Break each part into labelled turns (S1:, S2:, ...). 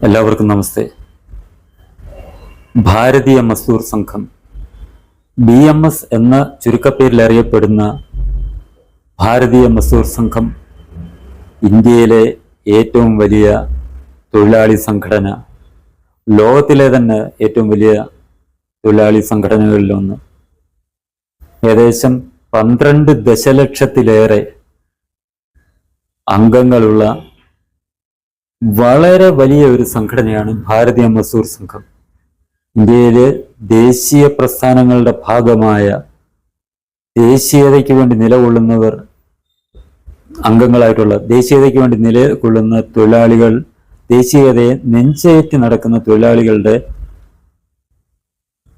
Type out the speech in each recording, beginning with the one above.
S1: എല്ലാവർക്കും നമസ്തേ. ഭാരതീയ മസൂർ സംഘം B M S എന്ന ചുരുക്കപ്പേരിൽ അറിയപ്പെടുന്ന ഭാരതീയ മസൂർ സംഘം ഇന്ത്യയിലെ ഏറ്റവും വലിയ തൊഴിലാളി സംഘടന ലോകത്തിലെ തന്നെ ഏറ്റവും വലിയ തൊഴിലാളി സംഘടനകളിലൊന്ന് ഏകദേശം പന്ത്രണ്ട് ദശലക്ഷത്തിലേറെ അംഗങ്ങളുള്ള വളരെ വലിയ ഒരു സംഘടനയാണ് ഭാരതീയ മസൂർ സംഘം. ഇന്ത്യയിലെ ദേശീയ പ്രസ്ഥാനങ്ങളുടെ ഭാഗമായ ദേശീയതയ്ക്ക് വേണ്ടി നിലകൊള്ളുന്നവർ അംഗങ്ങളായിട്ടുള്ള ദേശീയതയ്ക്ക് വേണ്ടി നിലകൊള്ളുന്ന തൊഴിലാളികൾ ദേശീയതയെ നെഞ്ചേറ്റി നടക്കുന്ന തൊഴിലാളികളുടെ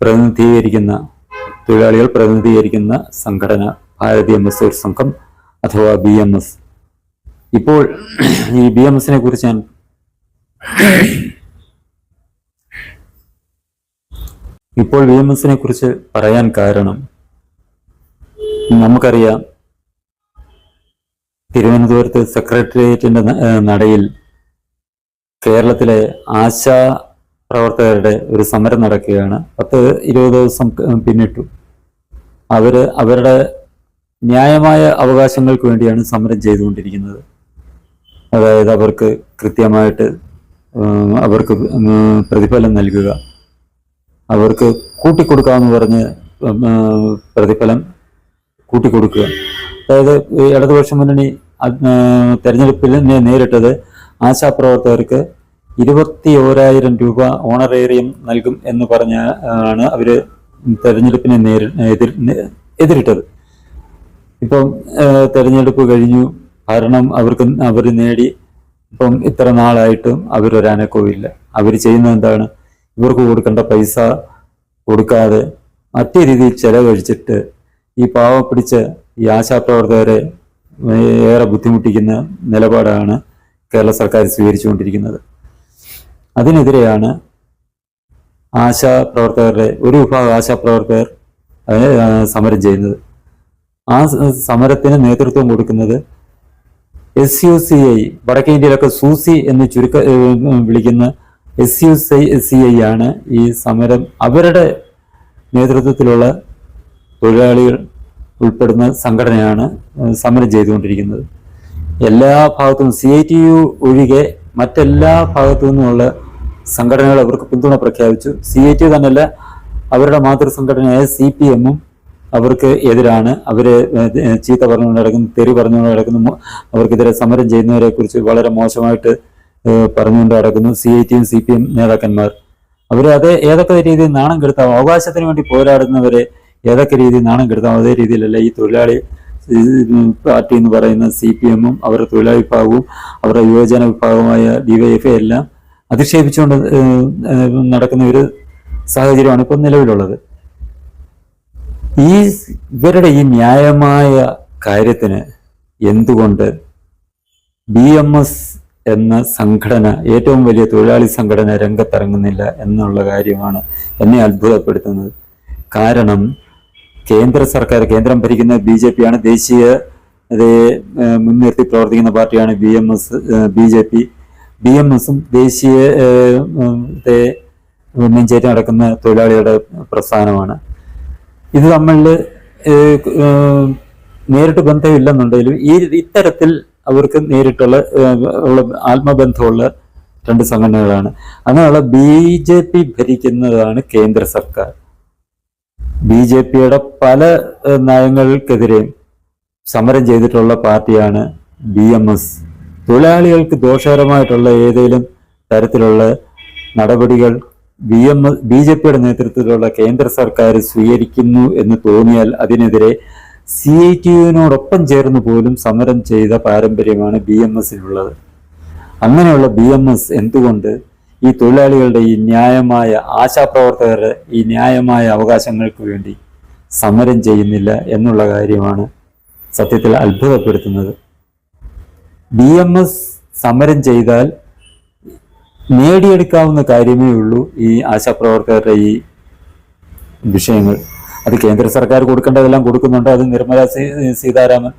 S1: പ്രതിനിധീകരിക്കുന്ന തൊഴിലാളികൾ പ്രതിനിധീകരിക്കുന്ന സംഘടന ഭാരതീയ മസൂർ സംഘം അഥവാ ബി എം എസ്. ഇപ്പോൾ ഈ ബി എം എസിനെ കുറിച്ച് ഞാൻ ഇപ്പോൾ ബി എം എസിനെ കുറിച്ച് പറയാൻ കാരണം നമുക്കറിയാം തിരുവനന്തപുരത്ത് സെക്രട്ടേറിയറ്റിന്റെ നടയിൽ കേരളത്തിലെ ആശാ പ്രവർത്തകരുടെ ഒരു സമരം നടക്കുകയാണ്. പത്ത് ഇരുപത് ദിവസം പിന്നിട്ടു. അവർ അവരുടെ ന്യായമായ അവകാശങ്ങൾക്ക് വേണ്ടിയാണ് സമരം ചെയ്തുകൊണ്ടിരിക്കുന്നത്. അതായത് അവർക്ക് കൃത്യമായിട്ട് അവർക്ക് പ്രതിഫലം നൽകുക. അവർക്ക് കൂട്ടിക്കൊടുക്കാമെന്ന് പറഞ്ഞ് പ്രതിഫലം കൂട്ടിക്കൊടുക്കുക. അതായത് ഇടതുപക്ഷ മുന്നണി തെരഞ്ഞെടുപ്പിൽ നേരിട്ടത് ആശാപ്രവർത്തകർക്ക് ഇരുപത്തി ഓരായിരം രൂപ ഓണറേറിയം നൽകും എന്ന് പറഞ്ഞ ആണ് അവർ തെരഞ്ഞെടുപ്പിനെ നേരി എതിരിട്ടത്. ഇപ്പം തെരഞ്ഞെടുപ്പ് കഴിഞ്ഞു. ഭരണം അവർക്ക് അവർ നേടി ഇപ്പം ഇത്ര നാളായിട്ടും അവർ അവരൊരനക്കവും ഇല്ല അവർ ചെയ്യുന്നത് എന്താണ്? ഇവർക്ക് കൊടുക്കേണ്ട പൈസ കൊടുക്കാതെ മറ്റു രീതിയിൽ ചെലവഴിച്ചിട്ട് ഈ പാവം പിടിച്ച ഈ ആശാപ്രവർത്തകരെ ഏറെ ബുദ്ധിമുട്ടിക്കുന്ന നിലപാടാണ് കേരള സർക്കാർ സ്വീകരിച്ചുകൊണ്ടിരിക്കുന്നത്. അതിനെതിരെയാണ് ആശാ പ്രവർത്തകരുടെ ഒരു വിഭാഗം ആശാപ്രവർത്തകർ പ്രവർത്തകർ സമരം ചെയ്യുന്നത്. ആ സമരത്തിന് നേതൃത്വം കൊടുക്കുന്നത് എസ് യു സി ഐ വടക്കേ ഇന്ത്യയിലൊക്കെ സൂസി എന്ന് ചുരുക്ക വിളിക്കുന്ന S U C C I ആണ് ഈ സമരം. അവരുടെ നേതൃത്വത്തിലുള്ള തൊഴിലാളികൾ ഉൾപ്പെടുന്ന സംഘടനയാണ് സമരം ചെയ്തുകൊണ്ടിരിക്കുന്നത്. എല്ലാ ഭാഗത്തും സി ഐ ടി യു ഒഴികെ മറ്റെല്ലാ ഭാഗത്തു നിന്നുമുള്ള സംഘടനകൾ അവർക്ക് പിന്തുണ പ്രഖ്യാപിച്ചു. സി ഐ ടി യു തന്നെയല്ല അവരുടെ മാതൃസംഘടനയായ സി പി എമ്മും അവർക്ക് എതിരാണ്. ഏഹ് ചീത്ത പറഞ്ഞുകൊണ്ട് നടക്കുന്നു തെറി പറഞ്ഞുകൊണ്ട് നടക്കുന്നു. അവർക്കെതിരെ സമരം ചെയ്യുന്നവരെ കുറിച്ച് വളരെ മോശമായിട്ട് പറഞ്ഞുകൊണ്ട് നടക്കുന്നു സി ഐ ടിയും സി പി എം നേതാക്കന്മാർ. അവർ അത് ഏതൊക്കെ രീതിയിൽ നാണം കെടുത്താം അവകാശത്തിന് വേണ്ടി പോരാടുന്നവരെ ഏതൊക്കെ രീതിയിൽ നാണം കെടുത്താം അതേ രീതിയിലല്ല ഈ തൊഴിലാളി പാർട്ടി എന്ന് പറയുന്ന സി പി എമ്മും അവരുടെ തൊഴിലാളി വിഭാഗവും അവരുടെ യുവജന വിഭാഗമായ എഫ് എല്ലാം അധിക്ഷേപിച്ചുകൊണ്ട് നടക്കുന്ന ഒരു സാഹചര്യമാണ് ഇപ്പം നിലവിലുള്ളത്. ഈ ഇവരുടെ ഈ ന്യായമായ കാര്യത്തിന് എന്തുകൊണ്ട് ബി എം എസ് എന്ന സംഘടന ഏറ്റവും വലിയ തൊഴിലാളി സംഘടന രംഗത്തിറങ്ങുന്നില്ല എന്നുള്ള കാര്യമാണ് എന്നെ അത്ഭുതപ്പെടുത്തുന്നത്. കാരണം കേന്ദ്ര സർക്കാർ കേന്ദ്രം ഭരിക്കുന്ന ബി ജെ പി ആണ് ദേശീയ മുൻനിർത്തി പ്രവർത്തിക്കുന്ന പാർട്ടിയാണ് B M S B J P. B M എസും ദേശീയ നെഞ്ചേറ്റ് നടക്കുന്ന തൊഴിലാളികളുടെ പ്രസ്ഥാനമാണ്. ഇത് തമ്മിൽ നേരിട്ട് ബന്ധമില്ലെന്നുണ്ടെങ്കിലും ഈ ഇത്തരത്തിൽ അവർക്ക് നേരിട്ടുള്ള ഉള്ള ആത്മബന്ധമുള്ള രണ്ട് സംഘടനകളാണ്. അങ്ങനെയുള്ള ബി ജെ പി ഭരിക്കുന്നതാണ് കേന്ദ്ര സർക്കാർ. ബി ജെ പിയുടെ പല നയങ്ങൾക്കെതിരെയും സമരം ചെയ്തിട്ടുള്ള പാർട്ടിയാണ് ബി എം എസ്. തൊഴിലാളികൾക്ക് ദോഷകരമായിട്ടുള്ള ഏതെങ്കിലും തരത്തിലുള്ള നടപടികൾ ബി എം ബി ജെ പിയുടെ നേതൃത്വത്തിലുള്ള കേന്ദ്ര സർക്കാർ സ്വീകരിക്കുന്നു എന്ന് തോന്നിയാൽ അതിനെതിരെ സി ഐ ടി യുവിനോടൊപ്പം ചേർന്ന് പോലും സമരം ചെയ്ത പാരമ്പര്യമാണ് ബി എം എസിനുള്ളത് അങ്ങനെയുള്ള ബി എം എസ് എന്തുകൊണ്ട് ഈ തൊഴിലാളികളുടെ ഈ ന്യായമായ ആശാപ്രവർത്തകരുടെ ഈ ന്യായമായ അവകാശങ്ങൾക്ക് വേണ്ടി സമരം ചെയ്യുന്നില്ല എന്നുള്ള കാര്യമാണ് സത്യത്തിൽ അത്ഭുതപ്പെടുത്തുന്നത്. ബി എം എസ് സമരം ചെയ്താൽ നേടിയെടുക്കാവുന്ന കാര്യമേ ഉള്ളൂ ഈ ആശാപ്രവർത്തകരുടെ ഈ വിഷയങ്ങൾ. അത് കേന്ദ്ര സർക്കാർ കൊടുക്കേണ്ടതെല്ലാം കൊടുക്കുന്നുണ്ട്. അത് നിർമ്മല സീതാരാമൻ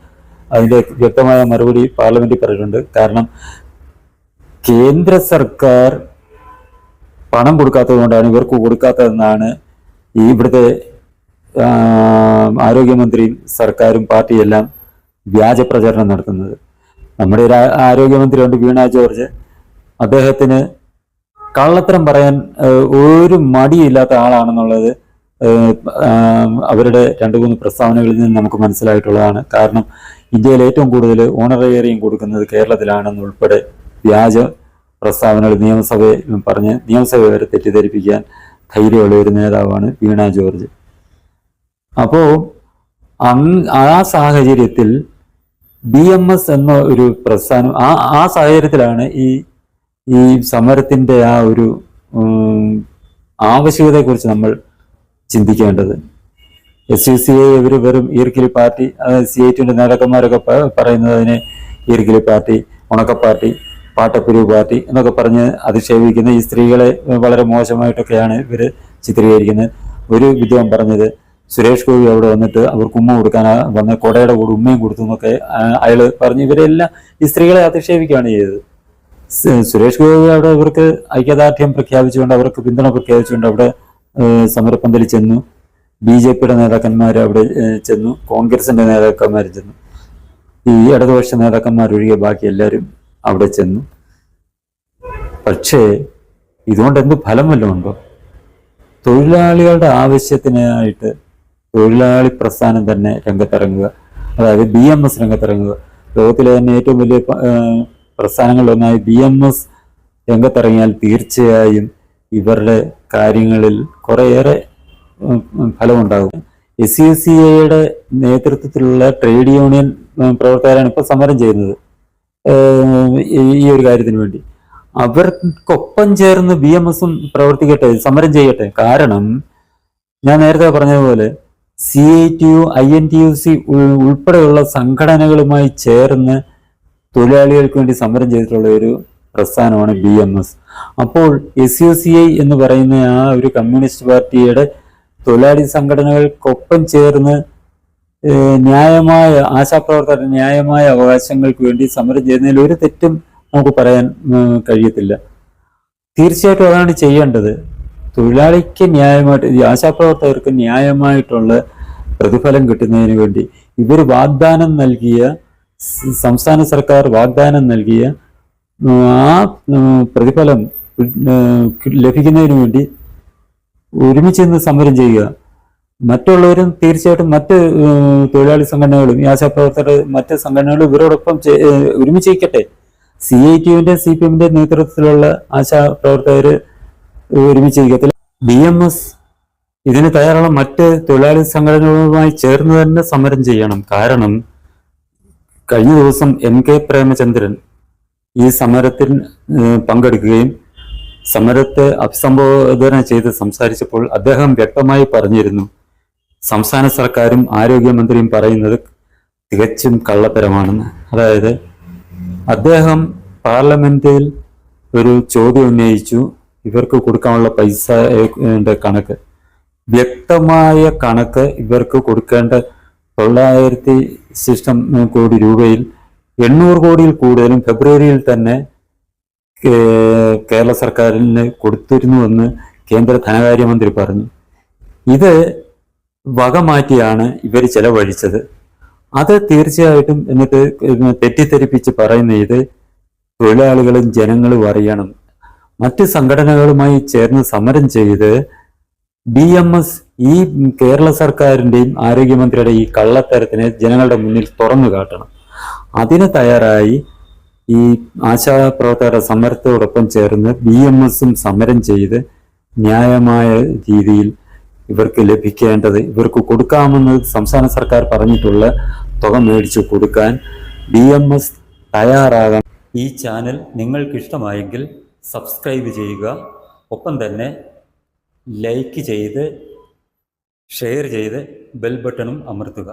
S1: അതിന്റെ വ്യക്തമായ മറുപടി പാർലമെന്റിൽ പറഞ്ഞിട്ടുണ്ട് കാരണം കേന്ദ്ര സർക്കാർ പണം കൊടുക്കാത്തതുകൊണ്ടാണ് ഇവർക്ക് കൊടുക്കാത്തതെന്നാണ് ഈ ഇവിടുത്തെ ആരോഗ്യമന്ത്രിയും സർക്കാരും പാർട്ടിയെല്ലാം വ്യാജ പ്രചരണം നടത്തുന്നത്. നമ്മുടെ ഒരു ആരോഗ്യമന്ത്രിയുണ്ട് വീണ ജോർജ് അദ്ദേഹത്തിന് കള്ളത്തരം പറയാൻ ഒരു മടിയില്ലാത്ത ആളാണെന്നുള്ളത് അവരുടെ രണ്ട് മൂന്ന് പ്രസ്താവനകളിൽ നിന്ന് നമുക്ക് മനസ്സിലായിട്ടുള്ളതാണ്. കാരണം ഇന്ത്യയിൽ ഏറ്റവും കൂടുതൽ ഓണറേറിയം കൊടുക്കുന്നത് കേരളത്തിലാണെന്നുൾപ്പെടെ വ്യാജ പ്രസ്താവനകൾ നിയമസഭയിൽ പറഞ്ഞ് നിയമസഭ വരെ തെറ്റിദ്ധരിപ്പിക്കാൻ ധൈര്യമുള്ള ഒരു നേതാവാണ് വീണ ജോർജ്. അപ്പോ ആ സാഹചര്യത്തിൽ ബി എം എസ് എന്ന ഒരു പ്രസ്ഥാനം ആ ആ സാഹചര്യത്തിലാണ് ഈ ഈ സമരത്തിന്റെ ആ ഒരു ആവശ്യകതയെക്കുറിച്ച് നമ്മൾ ചിന്തിക്കേണ്ടത്. എസ് യു സി ഐ ഇവർ വെറും ഈർക്കിലി പാർട്ടി സി ഐ ടിന്റെ നേതാക്കന്മാരൊക്കെ പറയുന്നത് അതിനെ ഈർക്കിലി പാർട്ടി ഉണക്ക പാർട്ടി പാട്ടപ്പിരിവ് പാർട്ടി എന്നൊക്കെ പറഞ്ഞ് അധിക്ഷേപിക്കുന്ന ഈ സ്ത്രീകളെ വളരെ മോശമായിട്ടൊക്കെയാണ് ഇവർ ചിത്രീകരിക്കുന്നത്. ഒരു വിദ്വാൻ പറഞ്ഞത് സുരേഷ് ഗോപി അവിടെ വന്നിട്ട് അവർക്ക് ഉമ്മ കൊടുക്കാൻ വന്ന് കൊടയുടെ കൂടെ ഉമ്മയും കൊടുത്തു എന്നൊക്കെ അയാൾ പറഞ്ഞ് ഇവരെല്ലാം ഈ സ്ത്രീകളെ അധിക്ഷേപിക്കുകയാണ് ചെയ്തത്. സുരേഷ് ഗോപി അവിടെ ഇവർക്ക് ഐക്യദാർഢ്യം പ്രഖ്യാപിച്ചുകൊണ്ട് അവർക്ക് പിന്തുണ പ്രഖ്യാപിച്ചുകൊണ്ട് അവിടെ സമരപ്പന്തലിൽ ചെന്നു. ബി ജെ പിയുടെ നേതാക്കന്മാർ അവിടെ ചെന്നു. കോൺഗ്രസിന്റെ നേതാക്കന്മാർ ചെന്നു. ഈ ഇടതുപക്ഷ നേതാക്കന്മാരൊഴികെ ബാക്കി എല്ലാവരും അവിടെ ചെന്നു. പക്ഷേ ഇതുകൊണ്ട് എന്ത് ഫലം വല്ലതും ഉണ്ടോ? തൊഴിലാളികളുടെ ആവശ്യത്തിനായിട്ട് തൊഴിലാളി പ്രസ്ഥാനം തന്നെ രംഗത്തിറങ്ങുക. അതായത് ബി എം എസ് രംഗത്തിറങ്ങുക. ലോകത്തിലെ തന്നെ ഏറ്റവും വലിയ പ്രസ്ഥാനങ്ങളിലൊന്നായ ബി എം എസ് രംഗത്തിറങ്ങിയാൽ തീർച്ചയായും ഇവരുടെ കാര്യങ്ങളിൽ കുറേയേറെ ഫലമുണ്ടാകും. എസ് സി എസ് സി എയുടെ നേതൃത്വത്തിലുള്ള ട്രേഡ് യൂണിയൻ പ്രവർത്തകരാണ് ഇപ്പോൾ സമരം ചെയ്യുന്നത്. ഈ ഒരു കാര്യത്തിന് വേണ്ടി. അവർക്കൊപ്പം ചേർന്ന് ബി എം എസും പ്രവർത്തിക്കട്ടെ സമരം ചെയ്യട്ടെ. കാരണം ഞാൻ നേരത്തെ പറഞ്ഞതുപോലെ C I T U I N T U C ഉൾപ്പെടെയുള്ള സംഘടനകളുമായി ചേർന്ന് തൊഴിലാളികൾക്ക് വേണ്ടി സമരം ചെയ്തിട്ടുള്ള ഒരു പ്രസ്ഥാനമാണ് ബി എം എസ് അപ്പോൾ എസ് യു സി ഐ എന്ന് പറയുന്ന ആ ഒരു കമ്മ്യൂണിസ്റ്റ് പാർട്ടിയുടെ തൊഴിലാളി സംഘടനകൾക്കൊപ്പം ചേർന്ന് ന്യായമായ ആശാപ്രവർത്തകരുടെ ന്യായമായ അവകാശങ്ങൾക്ക് വേണ്ടി സമരം ചെയ്യുന്നതിൽ ഒരു തെറ്റും നമുക്ക് പറയാൻ കഴിയത്തില്ല. തീർച്ചയായിട്ടും അതാണ് ചെയ്യേണ്ടത്. തൊഴിലാളിക്ക് ന്യായമായിട്ട് ആശാപ്രവർത്തകർക്ക് ന്യായമായിട്ടുള്ള പ്രതിഫലം കിട്ടുന്നതിന് വേണ്ടി ഇവർ വാഗ്ദാനം നൽകിയ സംസ്ഥാന സർക്കാർ വാഗ്ദാനം നൽകിയ ആ പ്രതിഫലം ലഭിക്കുന്നതിന് വേണ്ടി ഒരുമിച്ച് നിന്ന് സമരം ചെയ്യുക. മറ്റുള്ളവരും തീർച്ചയായിട്ടും മറ്റ് തൊഴിലാളി സംഘടനകളും ഈ ആശാപ്രവർത്തകർ മറ്റ് സംഘടനകളും ഇവരോടൊപ്പം ചെ- ഏഹ്, ഒരുമിച്ച് ചെയ്യിക്കട്ടെ സി ഐ ടിയുവിന്റെ സി പി എമ്മിന്റെ നേതൃത്വത്തിലുള്ള ആശാപ്രവർത്തകർ ചെയ്യിക്കത്തില്ല ബി എം എസ് ഇതിന് തയ്യാറുള്ള മറ്റ് തൊഴിലാളി സംഘടനകളുമായി ചേർന്ന് തന്നെ സമരം ചെയ്യണം. കാരണം കഴിഞ്ഞ ദിവസം എം കെ പ്രേമചന്ദ്രൻ ഈ സമരത്തിൽ പങ്കെടുക്കുകയും സമരത്തെ അഭിസംബോധന ചെയ്ത് സംസാരിച്ചപ്പോൾ അദ്ദേഹം വ്യക്തമായി പറഞ്ഞിരുന്നു സംസ്ഥാന സർക്കാരും ആരോഗ്യമന്ത്രിയും പറയുന്നത് തികച്ചും കള്ളത്തരമാണെന്ന്. അതായത് അദ്ദേഹം പാർലമെന്റിൽ ഒരു ചോദ്യം ഉന്നയിച്ചു ഇവർക്ക് കൊടുക്കാനുള്ള പൈസ കണക്ക്. വ്യക്തമായ കണക്ക് ഇവർക്ക് കൊടുക്കേണ്ട തൊള്ളായിരത്തി ശിഷ്ടം കോടി രൂപയിൽ എണ്ണൂറ് കോടിയിൽ കൂടുതലും ഫെബ്രുവരിയിൽ തന്നെ കേരള സർക്കാരിന് കൊടുത്തിരുന്നുവെന്ന് കേന്ദ്ര ധനകാര്യമന്ത്രി പറഞ്ഞു. ഇത് വക മാറ്റിയാണ് ഇവർ ചെലവഴിച്ചത്. അത് തീർച്ചയായിട്ടും എന്നിട്ട് തെറ്റിദ്ധരിപ്പിച്ച് പറയുന്ന ഇത് തൊഴിലാളികളും ജനങ്ങളും അറിയണം. മറ്റ് സംഘടനകളുമായി ചേർന്ന് സമരം ചെയ്ത് ബി എം എസ് ഈ കേരള സർക്കാരിന്റെയും ആരോഗ്യമന്ത്രിയുടെ ഈ കള്ളത്തരത്തിനെ ജനങ്ങളുടെ മുന്നിൽ തുറന്നു കാട്ടണം. അതിന് തയ്യാറായി ഈ ആശാപ്രവർത്തകരുടെ സമരത്തോടൊപ്പം ചേർന്ന് ബി എം എസും സമരം ചെയ്ത് ന്യായമായ രീതിയിൽ ഇവർക്ക് ലഭിക്കേണ്ടത് ഇവർക്ക് കൊടുക്കാമെന്ന് സംസ്ഥാന സർക്കാർ പറഞ്ഞിട്ടുള്ള തുക മേടിച്ചു കൊടുക്കാൻ ബി എം എസ് തയ്യാറാകാം ഈ ചാനൽ നിങ്ങൾക്കിഷ്ടമായെങ്കിൽ സബ്സ്ക്രൈബ് ചെയ്യുക. ഒപ്പം തന്നെ ലൈക്ക് ചെയ്ത് ഷെയർ ചെയ്ത് ബെൽ ബട്ടണും അമർത്തുക.